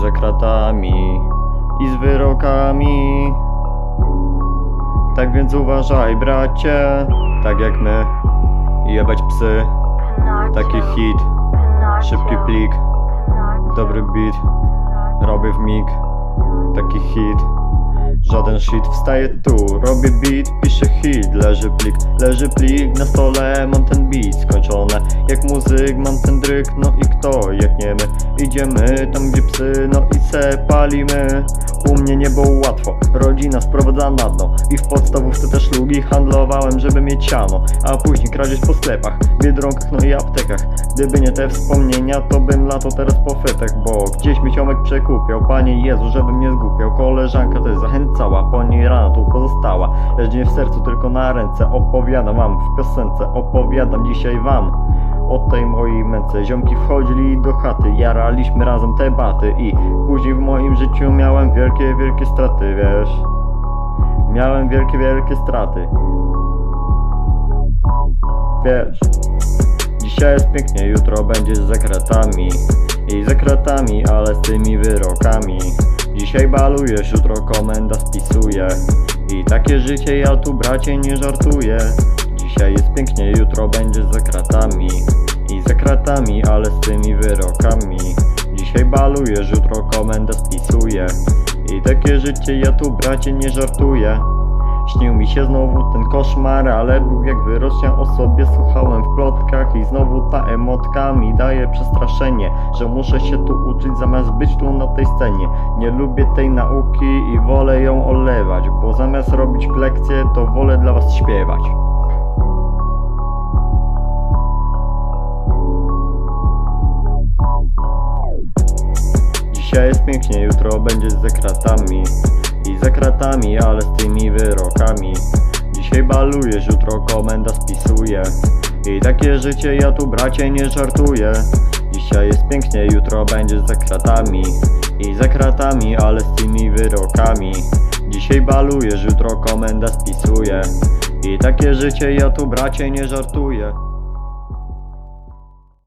za kratami i z wyrokami. Tak więc uważaj, bracie, tak jak my, jebać psy, taki hit, szybki plik, dobry beat, robię w mig, taki hit. Żaden shit, wstaję tu, robię beat, piszę hit. Leży plik, leży plik, na stole. Mam ten beat skończone. Jak muzyk, mam ten dryk, no i kto, jak nie my? Idziemy tam gdzie psy, no i se palimy U mnie nie było łatwo, rodzina sprowadzana na dno. I w podstawówce też lugi handlowałem, żeby mieć siano. A później kradzież po sklepach, biedronkach, no i aptekach. Gdyby nie te wspomnienia, to bym latał teraz po fetach Bo gdzieś mi ziomek przekupiał, Panie Jezu, żebym nie zgłupiał Koleżanka też zachęcała, po niej rana tu pozostała. Lecz nie w sercu, tylko na ręce Opowiadam wam w piosence, opowiadam dzisiaj wam o tej mojej męce. Ziomki wchodzili do chaty, jaraliśmy razem te baty I później w moim życiu miałem wielkie, wielkie straty, wiesz? Miałem wielkie, wielkie straty. Wiesz? Dzisiaj jest pięknie, jutro będzie z zakratami I za kratami, ale z tymi wyrokami. Dzisiaj balujesz, jutro komenda spisuje. I takie życie ja tu bracie nie żartuję Dzisiaj jest pięknie, jutro będzie za kratami. I za kratami, ale z tymi wyrokami. Dzisiaj balujesz, jutro komenda spisuje I takie życie ja tu bracie nie żartuję. Śnił mi się znowu ten koszmar, ale był jak wyrocznia o sobie Słuchałem w plotkach i znowu ta emotka mi daje przestraszenie Że muszę się tu uczyć zamiast być tu na tej scenie. Nie lubię tej nauki i wolę ją olewać Bo zamiast robić lekcje to wolę dla was śpiewać jest pięknie, jutro będzie za kratami. I za kratami, ale z tymi wyrokami. Dzisiaj balujesz, jutro komenda spisuje. I takie życie ja tu bracie nie żartuję. Dzisiaj jest pięknie, jutro będzie za kratami. I za kratami, ale z tymi wyrokami. Dzisiaj balujesz, jutro komenda spisuje. I takie życie ja tu bracie nie żartuję